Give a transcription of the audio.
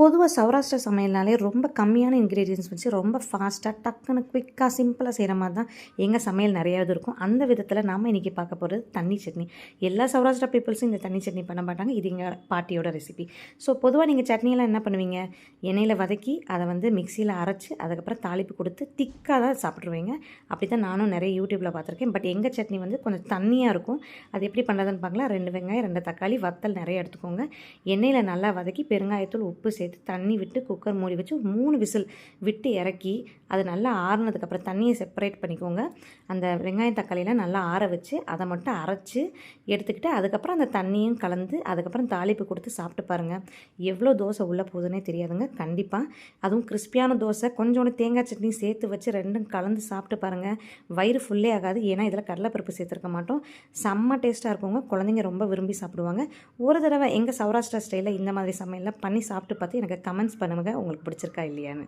பொதுவாக சௌராஷ்டிரா சமையல்னாலே ரொம்ப கம்மியான இன்க்ரீடியன்ஸ் வச்சு ரொம்ப ஃபாஸ்ட்டாக டக்குன்னு குயிக்காக சிம்பிளாக செய்கிற மாதிரி தான் எங்கள் சமையல் நிறையா இது இருக்கும். அந்த விதத்தில் நாம் இன்றைக்கி பார்க்க போகிறது தண்ணி சட்னி. எல்லா சௌராஷ்டிரா பீப்புள்ஸும் இந்த தண்ணி சட்னி பண்ண மாட்டாங்க. இது எங்கள் பாட்டியோட ரெசிபி ஸோ பொதுவாக நீங்கள் சட்னியெல்லாம் என்ன பண்ணுவீங்க? எண்ணெயில் வதக்கி அதை வந்து மிக்சியில் அரைச்சி அதுக்கப்புறம் தாளிப்பு கொடுத்து திக்காக தான் சாப்பிட்ருவீங்க அப்படி தான் நானும் நிறைய யூடியூப்பில் பார்த்துருக்கேன். பட் எங்கள் சட்னி வந்து கொஞ்சம் தண்ணியாக இருக்கும். அது எப்படி பண்ணுறதுன்னு பார்க்கலாம். ரெண்டு வெங்காயம் ரெண்டு தக்காளி வத்தல் நிறைய எடுத்துக்கோங்க. எண்ணெயில் நல்லா வதக்கி பெருங்காயத்தூள் உப்பு சேர்த்து தண்ணி விட்டு குக்கர் மூடி வச்சு மூணு விசில் விட்டு இறக்கி அது நல்லா ஆறுனதுக்கப்புறம் தண்ணியை செப்பரேட் பண்ணிக்கோங்க. அந்த வெங்காயம் தக்காளியெலாம் நல்லா ஆற வச்சு அதை மட்டும் அரைச்சி எடுத்துக்கிட்டு அதுக்கப்புறம் அந்த தண்ணியும் கலந்து அதுக்கப்புறம் தாளிப்பு கொடுத்து சாப்பிட்டு பாருங்கள் எவ்வளோ தோசை உள்ளே போகுதுன்னே தெரியாதுங்க கண்டிப்பாக அதுவும் கிறிஸ்பியான தோசை கொஞ்சோண்டு தேங்காய் சட்னி சேர்த்து வச்சு ரெண்டும் கலந்து சாப்பிட்டு பாருங்கள் வயிறு ஃபுல்லே ஆகாது ஏன்னா இதில் கடலைப்பருப்பு சேர்த்துருக்க மாட்டோம். செம்ம டேஸ்ட்டாக இருக்குங்க குழந்தைங்க ரொம்ப விரும்பி சாப்பிடுவாங்க. ஒரு தடவை எங்கள் சௌராஷ்டிரா ஸ்டைலில் இந்த மாதிரி சமையலில் பண்ணி சாப்பிட்டு பார்த்து பார்த்து எனக்கு கமெண்ட்ஸ் பண்ணுங்கள் உங்களுக்கு பிடிச்சிருக்கா இல்லையான்னு.